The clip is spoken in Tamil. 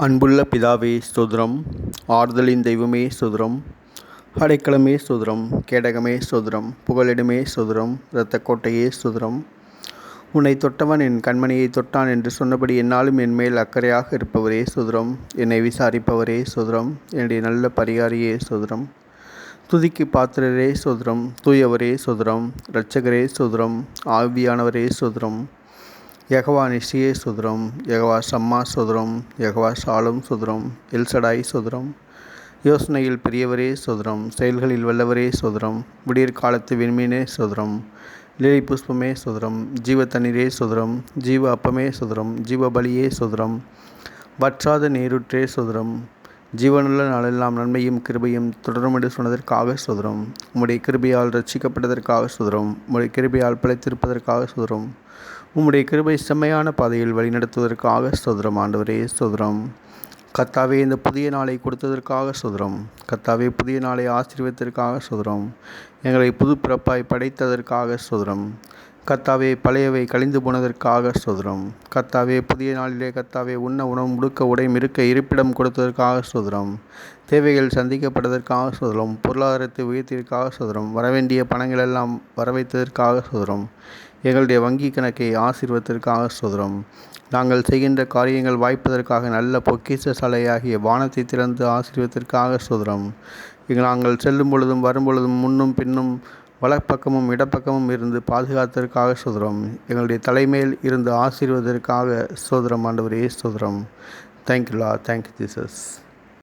அன்புள்ள பிதாவே சுதரம் ஆறுதலின் தெய்வமே சுதரம் அடைக்கலமே சுதரம் கேடகமே சுதரம் புகலிடமே சுதரம் இரத்தக்கோட்டையே சுதரம் உன்னை தொட்டவன் என் கண்மணியை தொட்டான் என்று சொன்னபடி என்னாலும் என் மேல் அக்கறையாக இருப்பவரே சுதரம் என்னை விசாரிப்பவரே சுதரம் என்னுடைய நல்ல பரிகாரியே சுதரம் துதிக்கு பாத்திரரே சுதரம் தூயவரே சுதரம் இரட்சகரே சுதரம் ஆவியானவரே சுதரம் யகவா நிஷியே சுதரம் யகவா சம்மா சுதரம் யகவா சாலும் சுதரம் எல்சடாய் சுதரம் யோசனையில் பெரியவரே சுதரம் செயல்களில் வல்லவரே சுதரம் விடியற் காலத்து விண்மீனே சுதரம் லிலி புஷ்பமே சுதரம் ஜீவ தண்ணீரே சுதரம் ஜீவ அப்பமே சுதரம் ஜீவ பலியே சுதரம் வற்றாத நீருற்றே சுதரம் ஜீவனுள்ள நாளெல்லாம் நன்மையும் கிருபையும் தொடரும் என்று சொன்னதற்காக சுதரம் உம்முடைய கிருபையால் ரட்சிக்கப்பட்டதற்காக சுதரம் உம்முடைய கிருபையால் பிழைத்திருப்பதற்காக சுதரம் உம்முடைய கிருபை செம்மையான பாதையில் வழிநடத்துவதற்காக சுதரம் ஆண்டவரே சுதரம் கத்தாவே இந்த புதிய நாளை கொடுத்ததற்காக சுதரம் கத்தாவே புதிய நாளை ஆசீர்வத்திற்காக சுதரம் எங்களை புது பிறப்பாய் படைத்ததற்காக சுதரம் கத்தாவே பழையவை கழிந்து போனதற்காக சுதரம் கத்தாவே புதிய நாளிலே கத்தாவே உண்ண உணவு முடுக்க உடை இருக்க இருப்பிடம் கொடுத்ததற்காக சுதரம் தேவைகள் சந்திக்கப்பட்டதற்காக சுதரம் பொருளாதாரத்தை உயர்த்தியதற்காக சுதரம் வரவேண்டிய பணங்கள் எல்லாம் வரவைத்ததற்காக சுதரம் எங்களுடைய வங்கி கணக்கை ஆசீர்வத்திற்காக சுதரம் நாங்கள் செய்கின்ற காரியங்கள் வாய்ப்பதற்காக நல்ல பொக்கிச சாலையாகிய வானத்தை திறந்து ஆசீர்வத்திற்காக சுதரம் நாங்கள் செல்லும் பொழுதும் வரும் பொழுதும் முன்னும் பின்னும் வலப்பக்கமும் இடப்பக்கமும் இருந்து பாதுகாத்ததற்காக சுதரம் எங்களுடைய தலைமையில் இருந்து ஆசீர்வதற்காக சோதரம் ஆண்டவரே சோதரம் தேங்க்யூலா தேங்க்யூ ஜீசஸ்